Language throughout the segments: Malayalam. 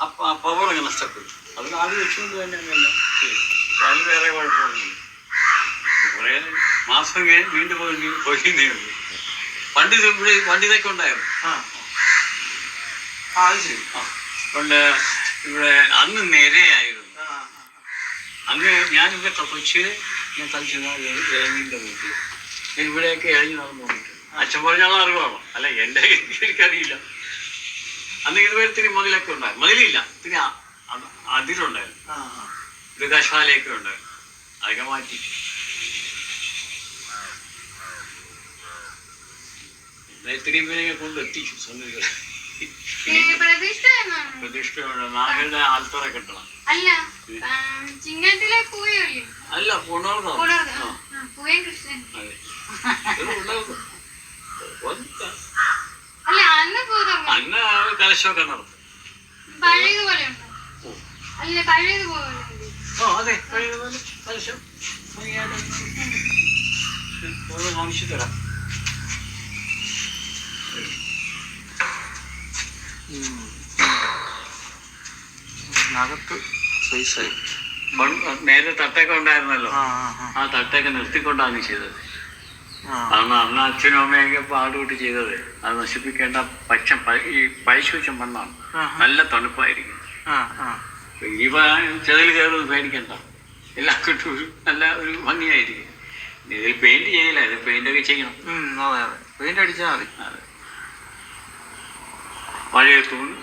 അപ്പം ആ പവർ അങ്ങ് നഷ്ടപ്പെടും അത് ആദ്യം വെച്ചുകൊണ്ട് തന്നെ അങ്ങല്ല അതിന് അതിൽ വേറെ കുഴപ്പമൊന്നുമില്ല. കുറേ മാസം കഴിഞ്ഞ് വീണ്ടും പോയി പോയി ഉള്ളൂ പണ്ട് ഇത് ഇവിടെ വണ്ടി ഇതൊക്കെ ഉണ്ടായിരുന്നു. ആ. അത് ശരി. ആ. പണ്ട് ഇവിടെ അന്ന് നേരെയായിരുന്നു. അന്ന് ഞാനിവിടെ തപ്പിച്ച് ഞാൻ ഇറങ്ങിന്റെ വീട്ടിൽ. ഞാൻ ഇവിടെയൊക്കെ ഇഴഞ്ഞു നടന്നു പോയിട്ട് അച്ഛൻ പറഞ്ഞാൽ അറിവാണോ? അല്ല എന്റെ എനിക്കറിയില്ല. അന്ന് ഇതുവരെ ഇത്തിരി മതിലൊക്കെ ഉണ്ടായിരുന്നു മതിലില്ല ഇത്തിരി അതിലുണ്ടായിരുന്നു. മൃഗശാലയൊക്കെ ഉണ്ടായിരുന്നു അതൊക്കെ മാറ്റി. ഇത്തിരി പേരെ കൊണ്ട് എത്തിച്ചു സംഗതികൾ പ്രതിഷ്ഠയുണ്ട് നാഗരുടെ ആൽത്തറ കെട്ടണം. അല്ല ചിങ്ങത്തിലെ അല്ല പുണർന്നോ കൂടാതെ ആ പൂയം കൃഷ്ണൻ അതെ ഇത് പുണർന്നു ഒന്ന് അല്ല അന്ന് പൂതം കലശമൊക്കെ നടത്തും ഓ. പഴയതുപോലെ. കലശം ഭംഗിയായിട്ട് തരാം. നേരെ തട്ടൊക്കെ ഉണ്ടായിരുന്നല്ലോ. ആ തട്ടൊക്കെ നിർത്തിക്കൊണ്ടാണ് ചെയ്തത്. കാരണം അന്ന് അച്ഛനും അമ്മയൊക്കെ പാടുപെട്ട് ചെയ്തത്. അത് നശിപ്പിക്കേണ്ട പച്ച ഈ വെച്ച മണ്ണാണ്. നല്ല തണുപ്പായിരിക്കും. ഈ ചെതിൽ കയറുന്നത് പേടിക്കണ്ട. എല്ലാം കിട്ടും നല്ല ഒരു ഭംഗിയായിരിക്കും. ഇതിൽ പെയിന്റ് ചെയ്യില്ല. ഇത് പെയിന്റ് ഒക്കെ ചെയ്യണം. ഉം, അതെ അതെ. പെയിന്റ് അടിച്ചാൽ മതി. പഴയ തൂണ്.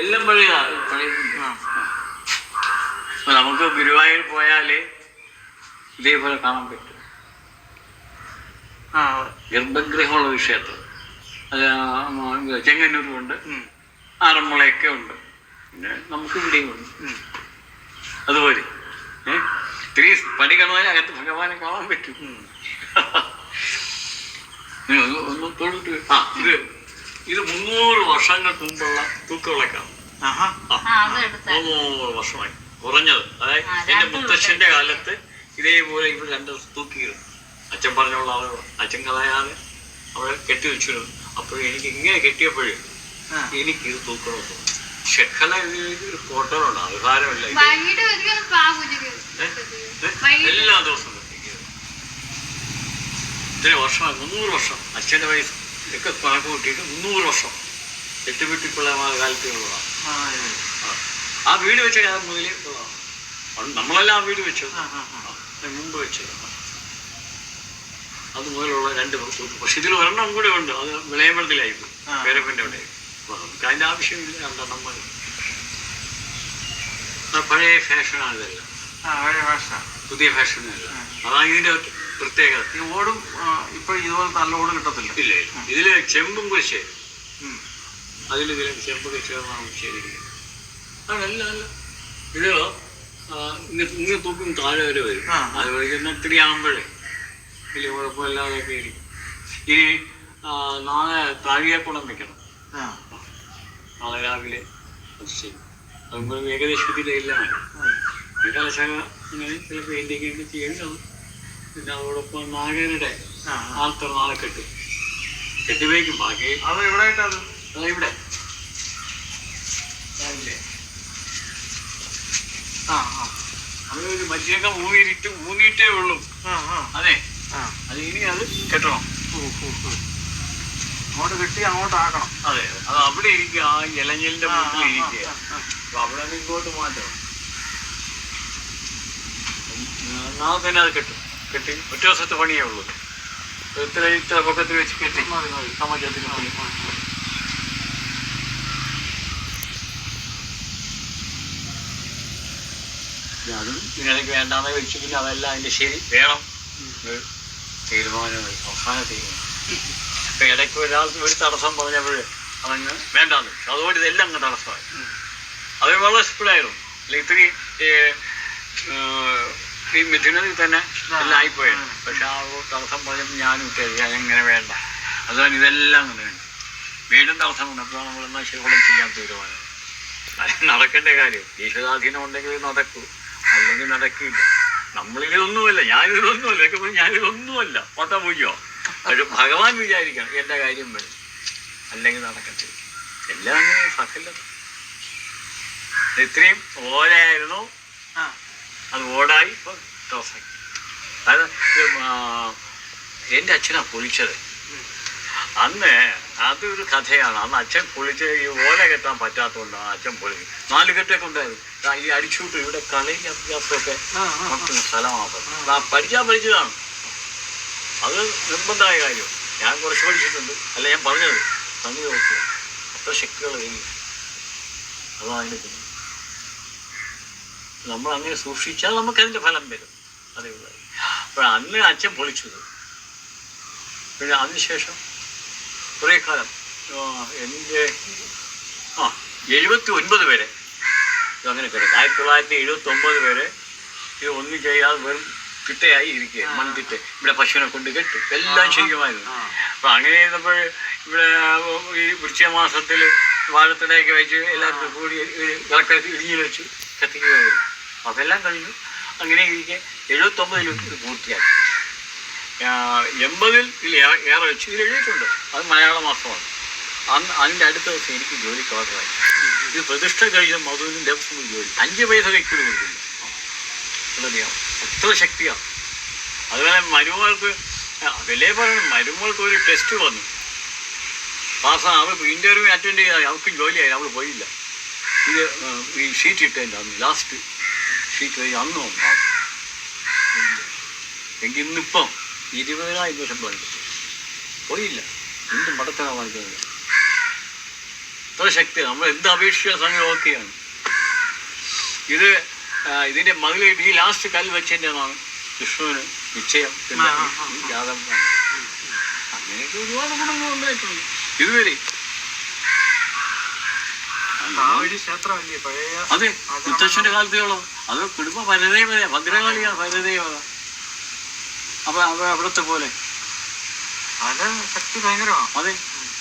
എല്ലാം പഴയ പഴയ നമുക്ക് ഗുരുവായൂർ പോയാൽ ഇതേപോലെ കാണാൻ പറ്റും. ഗർഭഗൃഹമുള്ള ഒരു ക്ഷേത്രം ഉണ്ട് ചെങ്ങന്നൂരുമുണ്ട് ആറന്മുളയൊക്കെ ഉണ്ട്. പിന്നെ നമുക്ക് ഇവിടെയും ഉണ്ട്. അതുപോലെ ഇത്തിരി പടി കടന്നാൽ അകത്ത് ഭഗവാനെ കാണാൻ പറ്റും. ഒന്ന് തൊഴിട്ട് ആ ഇത് ഇത് മുന്നൂറ് വർഷങ്ങൾക്ക് മുമ്പുള്ള തൂക്കവിളക്കാണ് മുന്നൂറ് വർഷമായി. കുറഞ്ഞത്. അതായത് എന്റെ മുത്തശ്ശന്റെ മുത്തച്ഛന്റെ കാലത്ത് ഇതേപോലെ ഇവിടെ രണ്ട് തൂക്കിയിരുന്നു. അച്ഛൻ പറഞ്ഞുള്ള ആളുകൾ അച്ഛൻ കളയാതെ അവിടെ കെട്ടി വെച്ചിരുന്നു അപ്പോൾ എനിക്ക് ഇങ്ങനെ കെട്ടിയപ്പോഴേ എനിക്ക് ഇത് തൂക്കണം? ഷെഖല ഒരു കോട്ടറുണ്ട് അധികാരമില്ല? എല്ലാ ദിവസവും ഇത്ര വർഷം വർഷമായി മുന്നൂറ് വർഷം. അച്ഛന്റെ വയസ്സ് ഒക്കെ കണക്ക് കൂട്ടിയിട്ട് മുന്നൂറ് വർഷം. എട്ടുപിട്ടിപ്പിള്ള കാലത്തുള്ളതാണ് ആ, ഇത്. ആ. ആ. വീട് വെച്ച കാലം മുതലേ നമ്മളെല്ലാം ആ വീട്. ആ, മുമ്പ് വെച്ചത്. അത് മുതലുള്ള രണ്ട് പക്ഷെ ഇതിൽ ഒരെണ്ണം കൂടെ ഉണ്ട്. അത് വിളയമ്പലത്തിലായിരുന്നു. പേരപ്പന്റെ അവിടെ. നമുക്ക് അതിന്റെ ആവശ്യമില്ല. രണ്ടെണ്ണം മതി പഴയ ഫാഷനാണ് ഇതെല്ലാം. പുതിയ ഫാഷനല്ല. അതാണ് ഇതിന്റെ പ്രത്യേകത. ഈ ഓടും ഇപ്പൊ ഇതുപോലെ നല്ല ഓട് കിട്ടത്തില്ല. ഇല്ല ഇതിൽ ചെമ്പും കുരിശ്. അതിൽ ഇതിലെ ചെമ്പ് ചേർന്നാണ് ചെയ്തിരിക്കുന്നത് അതല്ല അല്ല ഇത് ഇങ്ങനെ ഇങ്ങ് ഇങ്ങ് തൂക്കും താഴെ വരെ വരും. അത് വഴിക്കുന്ന ഇത്തിരി ആകുമ്പോഴേ വലിയ കുഴപ്പമില്ലാതെയൊക്കെ ഇരിക്കും ഈ നാളെ താഴികക്കുളം വെക്കണം. നാളെ രാവിലെ. അതും ചെയ്യും ഏകദേശത്തിലെല്ലാം ആ. ഈ കലശക അങ്ങനെ ചില പെയിന്റിങ് ഒക്കെ ചെയ്യേണ്ടത് പിന്നെ അതോടൊപ്പം നാഗരുടെ ആ, ആ. ആൾത്തറ നാളെ കെട്ടും. കെട്ടിവയ്ക്കും ബാക്കി. അത് എവിടെ ആയിട്ടാണ് അത് ഇവിടെ ആ ആ. അത് മറ്റൊക്കെ മൂന്നിട്ട് മൂന്നിട്ടേ ഉള്ളൂ. അതെ. അത് ഇനി അത് കെട്ടണം. അങ്ങോട്ട് കെട്ടി അങ്ങോട്ട് ആക്കണം. അതെ അത്. അവിടെ ഇരിക്കുക ആ ഇലഞ്ഞലിന്റെ മുകളിൽ മുട്ടിൽ ഇരിക്കുക. അപ്പൊ അവിടെ നിന്ന് ഇങ്ങോട്ട് മാറ്റണം. നാളെ തന്നെ അത് കെട്ടും. കെട്ടി ഒറ്റ ദിവസത്തെ പണിയേ ഉള്ളൂ. ഇത്ര ഇത്ര പൊക്കത്തിൽ വെച്ച് കെട്ടി. സമാജത്തിന് പണി അതും ഇതിനിടയ്ക്ക് വേണ്ടാന്ന് വെച്ചു പിന്നെ അതെല്ലാം അതിന്റെ ശരി. വേണം. തീരുമാനമായി. അവസാന തീരുമാനം. ഇപ്പൊ ഇടയ്ക്ക് ഒരാൾക്ക് ഒരു തടസ്സം പറഞ്ഞപ്പോൾ അതങ്ങ് വേണ്ടാന്ന്. അതുകൊണ്ട് ഇതെല്ലാം അങ്ങ് തടസ്സമായി. അത് വളരെ സിമ്പിളായിരുന്നു അല്ലെങ്കിൽ ഇത്തിരി ഈ മിഥുനത്തിൽ തന്നെ എല്ലാം ആയിപ്പോയത് പക്ഷെ ആ തടസ്സം പറഞ്ഞപ്പോൾ ഞാനും ഞാൻ ഇങ്ങനെ വേണ്ട. അതുകൊണ്ട് ഇതെല്ലാം അങ്ങനെ വേണ്ട. വീണ്ടും തടസ്സം കൊണ്ടപ്പോൾ നമ്മൾ എന്നാൽ ശരിക്കും ചെയ്യാൻ തീരുമാനം. അത് നടക്കേണ്ട കാര്യം. ഈശ്വരാധീനം ഉണ്ടെങ്കിൽ നടക്കൂ. അല്ലെങ്കിൽ നടക്കില്ല. നമ്മളിതൊന്നുമല്ല ഞാനിതൊന്നുമല്ല ഇതൊക്കെ ഞാനിതൊന്നുമല്ല പത്ത പൂജ്യോ പക്ഷെ ഭഗവാൻ വിചാരിക്കണം എന്റെ കാര്യം വരും. അല്ലെങ്കിൽ നടക്കത്തില്ല. എല്ലാം അങ്ങനെ സകല ഇത് ഇത്രയും ഓരായിരുന്നു. അത് ഓടായി ഇപ്പൊ ടോസാക്കി. അത് ഇത് ആ, എന്റെ അച്ഛനാ പൊളിച്ചത്. അന്ന് അതൊരു കഥയാണ്. അന്ന് അച്ഛൻ പൊളിച്ച് ഈ ഓല കെട്ടാൻ പറ്റാത്തതുകൊണ്ടാണ് അച്ഛൻ പൊളിച്ച്. നാല് കെട്ടൊക്കെ ഉണ്ടായിരുന്നു. ഈ അടിച്ചുവിട്ട്. ഇവിടെ കളയും അഭ്യാസമൊക്കെ. നടത്തുന്ന സ്ഥലമാണ് പഠിച്ചാൽ പഠിച്ചതാണ്. അത് നിർബന്ധമായ കാര്യം. ഞാൻ കുറച്ച് പഠിച്ചിട്ടുണ്ട്. അല്ല ഞാൻ പറഞ്ഞത് സംഗതി നോക്കുക അത്ര ശക്തികൾ കഴിഞ്ഞു അതാണ് നമ്മൾ അങ്ങനെ സൂക്ഷിച്ചാൽ നമുക്ക് അതിന്റെ ഫലം വരും. അതേ അപ്പൊ അപ്പോൾ അന്ന് അച്ഛൻ പൊളിച്ചത്. പിന്നെ അതിനുശേഷം കുറേ കാലം എന്റെ ആ എഴുപത്തി ഒൻപത് വരെ അങ്ങനെ കിടക്കും ആയിരത്തി തൊള്ളായിരത്തി എഴുപത്തി ഒമ്പത് വരെ ഇത് ഒന്നും ചെയ്യാതെ വെറും കിട്ടയായി ഇരിക്കുക മൺതിട്ട് ഇവിടെ പശുവിനെ കൊണ്ട് കെട്ടും. എല്ലാം ചെയ്യുമായിരുന്നു അപ്പം അങ്ങനെ ചെയ്തപ്പോൾ ഇവിടെ ഈ വൃശ്ചിക മാസത്തിൽ വാഴത്തടയൊക്കെ വെച്ച് എല്ലാവർക്കും കൂടി ഒരു വിളക്കൊക്കെ ഇടിഞ്ഞു വെച്ച് കത്തിക്കുകയായിരുന്നു. അതെല്ലാം കഴിഞ്ഞു. അങ്ങനെ ഇരിക്കെ എഴുപത്തൊമ്പതിലും ഇത് പൂർത്തിയാക്കി. എൺപതിൽ ഏറെ വെച്ച് ഇതിൽ എഴുതിയിട്ടുണ്ട്. അത് മലയാള മാസമാണ്. അന്ന് അതിന്റെ അടുത്ത ദിവസം എനിക്ക് ജോലി ഓർഡറായി ഇത് പ്രതിഷ്ഠ കഴിഞ്ഞ ദേവസ്വം ജോലി. അഞ്ച് പൈസ വ്യക്തി കൊടുക്കില്ല എത്ര ശക്തിയാണ്. അതുപോലെ മരുമകൾക്ക് അതിലേ പറഞ്ഞു മരുമകൾക്ക് ഒരു ടെസ്റ്റ് വന്നു. പാസ്സാണ് അവൾ ഇന്റർവ്യൂ അറ്റൻഡ് ചെയ്താൽ അവൾക്ക് ജോലിയായി അവൾ പോയില്ല. ഇത് ഈ ഷീറ്റ് ഇട്ടതിന്റെ അന്ന് ലാസ്റ്റ് ഷീറ്റ് കഴിഞ്ഞ് അന്ന് വന്നു. എങ്കിൽ ഇന്നിപ്പം ഇരുപതിനായിരം രൂപ. ശമ്പളം കിട്ടും പോയില്ല എന്ത് മടത്തനാ വാങ്ങിക്കുന്നത്. ഇത്ര ശക്തി. നമ്മൾ എന്ത് അപേക്ഷിച്ച സമയം ഓക്കെയാണ് ഇത് ഇതിന്റെ മകളിൽ ഈ ലാസ്റ്റ് കല്ല് വെച്ചതിന്റെതാണ് വിഷ്ണുവിന് നിശ്ചയം. അങ്ങനെയൊക്കെ ഒരുപാട് ഗുണങ്ങൾ ഉണ്ടായിട്ടുണ്ട്. ഇതുവരെ. അതെ മുത്തശ്ശന്റെ കാലത്തേയുള്ളൂ അത് കുടുംബ ഭരതേവത ഭദ്രകാളിയാണ് ഭരതേവത അപ്പൊ അത് അവിടുത്തെ പോലെ. അത് ശക്തി ഭയങ്കരമാണ് അതെ.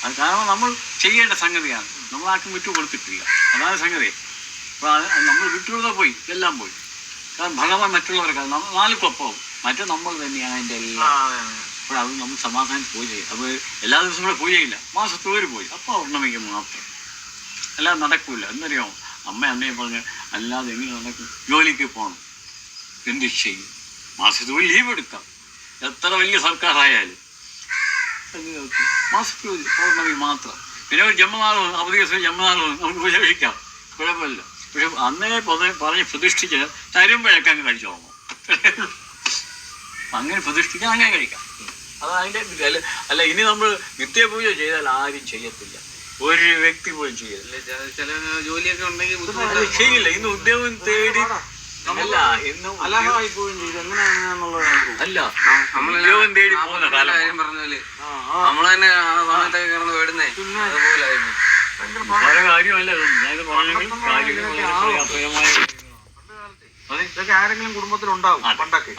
അത് കാരണം നമ്മൾ ചെയ്യേണ്ട സംഗതിയാണ്. നമ്മൾ ആർക്കും വിട്ടു കൊടുത്തിട്ടില്ല. അതാണ് സംഗതി. അപ്പൊ അത് നമ്മൾ വിട്ടുകൊടുത്താൽ പോയി. എല്ലാം പോയി. കാരണം ഭഗവാൻ മറ്റുള്ളവർക്ക് നമ്മൾ നാലുക്കൊപ്പം മറ്റേ നമ്മൾ തന്നെയാണ് അതിന്റെ ആ, എല്ലാം. അപ്പോൾ അത്. നമ്മൾ സമാധാനം പൂജ ചെയ്യും. അപ്പോൾ എല്ലാ ദിവസവും കൂടെ പൂജയില്ല മാസത്തോര് പോയി. അപ്പോൾ പൗർണമിക്ക് മാത്രം. അല്ലാതെ നടക്കൂല. എന്നറിയാമോ അമ്മ അമ്മയെ പറഞ്ഞ് അല്ലാതെ എങ്ങനെ നടക്കും? ജോലിക്ക് പോകണം എന്ത് ചെയ്യും? മാസത്തിൽ ലീവ് എടുക്കാം. എത്ര വലിയ സർക്കാരായാലും. മാസത്തിൽ പൗർണമി മാത്രം. പിന്നെ ഒരു ജന്മനാൾ അവധി ദിവസം ജന്മനാൾ നമുക്ക് ഉപയോഗിക്കാം കുഴപ്പമില്ല. പക്ഷെ അന്നേ പൊതുവെ പറഞ്ഞ് പ്രതിഷ്ഠിച്ച് തരുമ്പോഴൊക്കെ അങ്ങ് കഴിച്ചു? തുടങ്ങും അങ്ങനെ പ്രതിഷ്ഠിക്കാൻ അങ്ങനെ കഴിക്കാം. അത് അതിന്റെ അല്ല അല്ല ഇനി നമ്മൾ നിത്യപൂജ ചെയ്താൽ ആരും ചെയ്യത്തില്ല. ഒരു വ്യക്തി പോലും ചെയ്യത്തില്ല. ചില ജോലിയൊക്കെ ഉണ്ടെങ്കിൽ ചെയ്യില്ല. ഇന്ന് ഉദ്യോഗം തേടി അല്ല ഇന്ന് ഉദ്യോഗം- അലഹമായി പോവുകയും ചെയ്തു. എങ്ങനെയാണെന്നുള്ളത് അല്ല നമ്മളെല്ലാം ഉദ്യോഗം തേടി പോകുന്ന കാലം. കാര്യം. നമ്മൾ തന്നെ ആ സമയത്തൊക്കെ കിടന്ന് അതുപോലായിരുന്നു. പല കാര്യമല്ല. ഞാനിത് പറഞ്ഞെങ്കിൽ അതെ ഇതൊക്കെ ആരെങ്കിലും കുടുംബത്തിലുണ്ടാവും. പണ്ടൊക്കെ.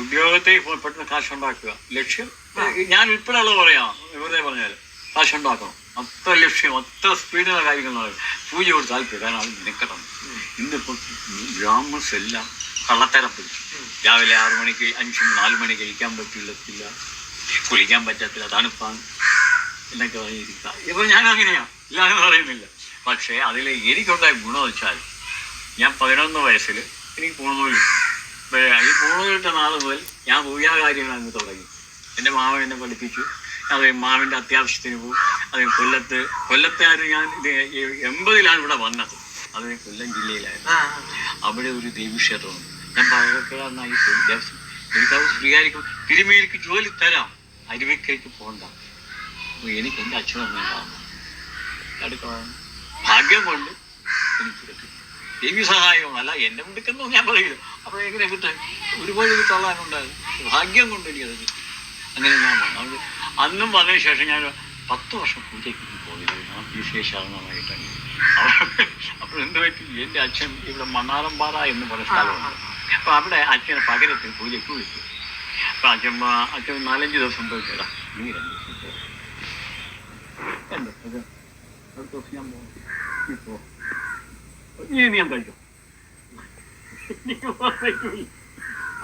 ഉദ്യോഗത്തെ പെട്ടെന്ന് കാശുണ്ടാക്കുക. ലക്ഷ്യം? ഞാൻ ഉൾപ്പെടെയുള്ള പറയാം. വെറുതെ പറഞ്ഞാൽ കാശുണ്ടാക്കണം. അത്ര ലക്ഷ്യം അത്ര സ്പീഡിലുള്ള കാര്യങ്ങൾ നടക്കും. പൂജയോട് താല്പര്യം അത് നിൽക്കണം ഇന്നിപ്പോൾ ബ്രാഹ്മൺസ് എല്ലാം കള്ളത്തരം പിടിച്ചു. രാവിലെ ആറു മണിക്ക് അഞ്ച് നാല് മണിക്ക് കഴിക്കാൻ പറ്റില്ല കുളിക്കാൻ പറ്റത്തില്ല തണുപ്പാണ് എന്നൊക്കെ പറഞ്ഞിരിക്കുക. ഇപ്പോൾ ഞാൻ അങ്ങനെയാണ് ഇല്ലാന്ന് പറയുന്നില്ല. പക്ഷേ അതിൽ എനിക്കുണ്ടായ ഗുണം വെച്ചാൽ ഞാൻ പതിനൊന്ന് വയസ്സിൽ എനിക്ക് കിട്ടി. ഈ പൂണുനൂലിട്ട നാൾ മുതൽ ഞാൻ പൂജാ കാര്യങ്ങൾ അങ്ങ് തുടങ്ങി. എന്റെ മാവൻ എന്നെ പഠിപ്പിച്ചു. അത് മാവിന്റെ അത്യാവശ്യത്തിന് പോകും അത് കൊല്ലത്ത് കൊല്ലത്തായിരുന്നു ഞാൻ എൺപതിലാണ് ഇവിടെ വന്നത്. അത് കൊല്ലം ജില്ലയിലായിരുന്നു. അവിടെ ഒരു ദേവീക്ഷേത്രമുണ്ട് ഞാൻ പോയി. ദേവസ്വം എനിക്കത് സ്വീകരിക്കും. തിരുമേനിക്ക് ജോലി തരാം. അരുവിക്കേക്ക് പോകണ്ട അപ്പോൾ എനിക്ക് എന്റെ അച്ഛനൊന്നും ഉണ്ടാവുന്നു ഭാഗ്യം കൊണ്ട് എനിക്ക് കിട്ടി. ദേവി സഹായമല്ല എന്നെ മിടുക്കുന്നു ഞാൻ പറയില്ല. അപ്പോൾ എങ്ങനെ കിട്ടാൻ? ഒരുപാട് തള്ളാനുണ്ടായിരുന്നു. ഭാഗ്യം കൊണ്ട് എനിക്കത് കിട്ടി. അങ്ങനെ ഞാൻ വന്നു. അത് അന്നും വന്നതിന് ശേഷം ഞാൻ പത്ത് വർഷം പൂജയ്ക്ക് പോയില്ല. ഞാൻ വിശേഷമായിട്ടാണ് അപ്പോൾ എന്ത് പറ്റി? എന്റെ അച്ഛൻ ഇവിടെ മണ്ണാറമ്പാറ എന്ന് പറഞ്ഞ സ്ഥലമുണ്ട്. അപ്പോൾ അവിടെ അച്ഛനെ പകരത്തിന് പൂജയ്ക്ക് വിളിച്ചു അപ്പോൾ അച്ഛൻ അച്ഛൻ നാലഞ്ച് ദിവസം പോയി കേടാ. നീ രണ്ട് ദിവസം പോ. എന്താ അടുത്ത ദിവസം ഞാൻ പോകും നീ ഇനി ഞാൻ കഴിക്കും.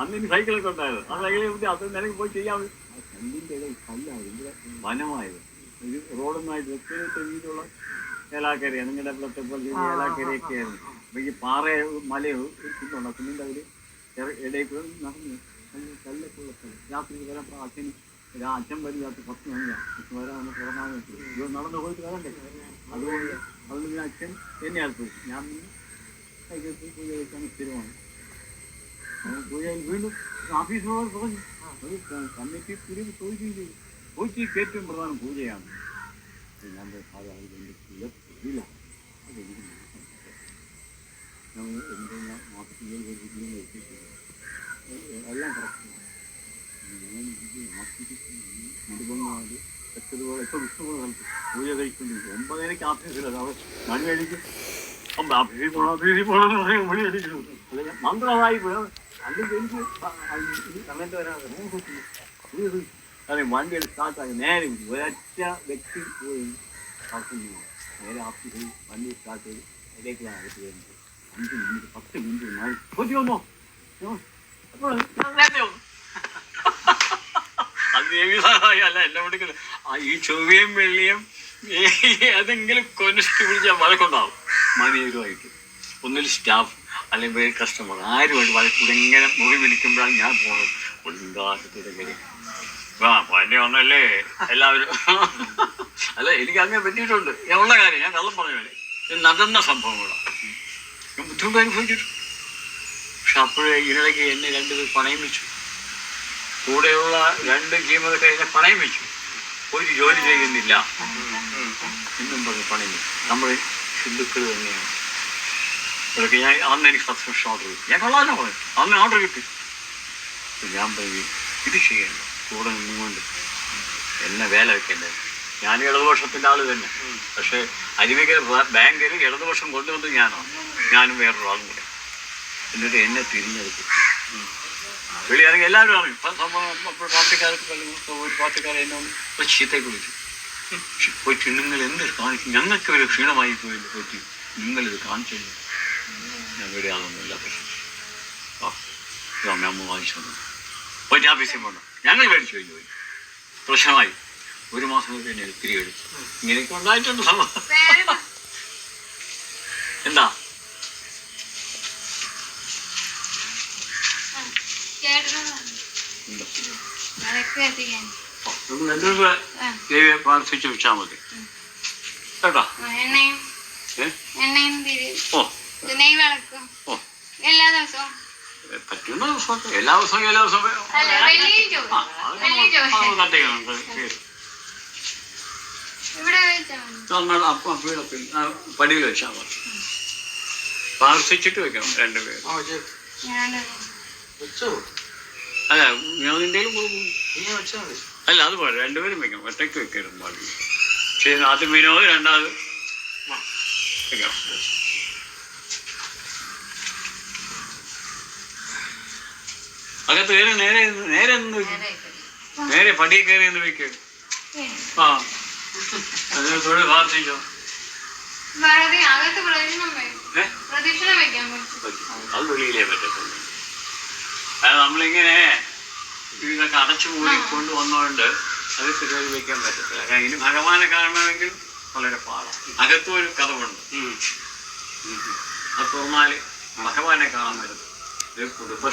അന്ന് എനിക്ക് സൈക്കിളൊക്കെ ഉണ്ടായത് ആ സൈക്കിളിൽ കുട്ടി അത് നിനക്ക് പോയി ചെയ്യാൻ കല്ലിന്റെ ഇടയിൽ കല്ലാണ് ഇതിന്റെ വനമായത്. ഒരു റോഡൊന്നായിട്ട് ഒത്തിരി രീതിയിലുള്ള ഏലാക്കരയാണ് നിങ്ങളുടെ ഇവിടുത്തെ പോലെ ചെറിയ ഏലാക്കരയൊക്കെ ആയിരുന്നു. അപ്പൊ ഈ പാറ മലയോ കുന്നുണ്ട് കുന്നിന്റെ അതിൽ ഇടയിൽ കൂടെ നടന്നു കല്ലൊക്കെയുള്ള സ്ഥലം. രാത്രി വരാൻ അച്ഛൻ അച്ഛൻ വരും രാത്രി പത്ത് മണിയാണ് പത്ത് വരാൻ നമ്മൾ പറ്റും ഇത് നടന്നു പോയിട്ട് വരണ്ടേ? അതുകൊണ്ട് അതുകൊണ്ട് ഞാൻ അച്ഛൻ എന്നെയാണ് പോയി ഞാൻ കൈകെട്ടി പൂജ കഴിക്കാൻ സ്ഥിരമാണ്. പൂജ വീണ്ടും ഓഫീസിനോട് പറഞ്ഞു ഒരു കമ്മിറ്റി പിരിവ് ചോദിക്കുകയും ചെയ്തു ചോദിച്ചേക്ക് ഏറ്റവും പ്രധാനം പൂജയാണ്. ഞാൻ സാധാരണ ഇല്ല അതെനിക്ക് ഞങ്ങൾ എന്തെല്ലാം മാസത്തിൽ എല്ലാം കറക്റ്റ്. ഞാൻ ഇടുപങ്ങാട് എത്തതുപോലെ ഇപ്പോൾ വിഷ്ണുപോലെ സ്ഥലത്ത് പൂജ കഴിക്കൊണ്ടിരിക്കും ഒമ്പതരയ്ക്ക് ഓഫീസിലാണ് അവർ മണി അടിക്കും. അപ്പം ഓഫീസിൽ പോകണം ഓഫീസിൽ പോകണം മണി അടിക്കുന്നു. അല്ല ഞാൻ മന്ത്രമായി പോയാൽ അതെ വണ്ടി സ്റ്റാർട്ടാക്കി നേരെ. ഒരൊറ്റ വ്യക്തി പോയി ചെയ്തു. നേരെ ഓഫീസിൽ വണ്ടി സ്റ്റാർട്ട് ചെയ്ത്. ഇടയ്ക്കാണ് അകത്ത് വരുന്നത് അഞ്ച് മിനിറ്റ് പത്ത് മിനിറ്റ് ഞാൻ ചോദ്യം ഒന്നോ അത് ദേവി അല്ല എല്ലാം എടുക്കുന്നത് ആ ഈ ചൊവ്വയും വെള്ളിയും ഏതെങ്കിലും കൊനിഷ്ട് പിടിച്ചാൽ വഴക്കുണ്ടാവും. മതിയരുമായിട്ട് ഒന്നിൽ സ്റ്റാഫ് അല്ലെങ്കിൽ വേറെ കസ്റ്റമർ ആരുമായിട്ട് വളരെ ഇങ്ങനെ മുറി വിളിക്കുമ്പോഴാണ് ഞാൻ പോകുന്നത് ഒഴുങ്കാശത്തിലെ ആ പനി ഒന്നല്ലേ എല്ലാവരും. അല്ല എനിക്ക് അങ്ങനെ പറ്റിയിട്ടുണ്ട്. ഉള്ള കാര്യം ഞാൻ കള്ളം പറഞ്ഞു നടന്ന സംഭവങ്ങളാണ് ഞാൻ ബുദ്ധിമുട്ട് അനുഭവിച്ചിട്ടുണ്ട് പക്ഷെ അപ്പോഴേ ഇതിനിടയ്ക്ക് എന്നെ രണ്ടുപേർ പണയം വെച്ചു. കൂടെയുള്ള രണ്ട് ജീവനക്കാരെ എന്നെ പണയം വെച്ചു. ഒരു ജോലി ചെയ്യുന്നില്ല. എന്നും പറഞ്ഞ് പണയം നമ്മൾ ഹിന്ദുക്കൾ തന്നെയാണ്. ഇതൊക്കെ ഞാൻ അന്ന് എനിക്ക് സബ്സ്ക്രിപ്ഷൻ ഓർഡർ കിട്ടി. ഞാൻ കൊള്ളാനോ പോയത് അന്ന് ഓർഡർ കിട്ടി. ഞാൻ പറയും ഇത് ചെയ്യണ്ട. കൂടെ നിന്നുകൊണ്ട് എന്നെ വേല വെക്കണ്ടേ? ഞാൻ ഇടതുപക്ഷത്തിന്റെ ആൾ തന്നെ. പക്ഷേ അരിമിക ബാങ്കിൽ ഇടതുപക്ഷം കൊണ്ടുവന്നത് ഞാനാണ് ഞാനും വേറൊരാളും കൂടെ. എന്നിട്ട് എന്നെ തിരിഞ്ഞെടുത്തു. വിളിയാണെങ്കിൽ എല്ലാവരും അറിയും. ഇപ്പം പാർട്ടിക്കാർക്ക് ഒരു പാർട്ടിക്കാരെ എന്നെ ഒന്ന് ചീത്തയ്ക്ക് വിളിച്ചു. പോയിട്ട് നിങ്ങൾ എന്ത് കാണിക്കും ഞങ്ങൾക്ക് ഒരു ക്ഷീണമായി പോയി പോയിട്ട് നിങ്ങളിത് കാണിച്ചില്ല ഞാൻ വരികയാണെന്നില്ല പക്ഷേ ആ ഇത് അമ്മ വാങ്ങിച്ചു വന്നു ഓഫീസിൽ പോകണം ഞങ്ങൾ മേടിച്ചു കഴിഞ്ഞു പോയി. പ്രശ്നമായി. ഒരു മാസം കഴിഞ്ഞ് തിരികെ എടുത്തു ഇങ്ങനെയൊക്കെ ഉണ്ടായിട്ടുണ്ട്. എന്താ? നമ്മൾ രണ്ടുപേരും ആ, ദൈവം പ്രാർത്ഥിച്ച് വെച്ചാൽ മതി. കേട്ടോ? ഓ നെയ് വിളക്കും. എല്ലാ ദിവസവും. ഏ, പറ്റുന്ന ദിവസമൊക്കെ. എല്ലാ ദിവസവും എല്ലാ ദിവസവും ഇവിടെ വെച്ചാൽ മതി. പടിയിൽ വെച്ചാൽ പ്രാർത്ഥിച്ചിട്ട് വെക്കണം രണ്ടുപേരും അല്ല ഞാൻ എന്തെങ്കിലും അല്ല അത് പാടില്ല രണ്ടുപേരും വെക്കണം. ഒറ്റയ്ക്ക് വെക്കരുത് പാടില്ല ശരി ആദ്യം വിനോദ് രണ്ടാമത് വെക്കണം. അകത്ത് കയറി നേരെ നേരെ നിന്ന് വെക്ക്. നേരെ പടി കയറി എന്ന് വെക്ക് ആ. അതിന് തൊഴിൽ പ്രാർത്ഥിച്ചോ. അത് വെളിയിലേ പറ്റത്തുള്ളൂ. അത് നമ്മളിങ്ങനെ ഇതൊക്കെ അടച്ചു മൂടി വന്നോണ്ട് അത് ശരിയായി വയ്ക്കാൻ പറ്റത്തില്ല. കാരണം ഇനി ഭഗവാനെ കാണണമെങ്കിൽ വളരെ പാടാണ് അകത്തും ഒരു കഥവുണ്ട്. അത് തുറന്നാൽ ഭഗവാനെ കാണാൻ പറ്റും ഇത് കുടുംബ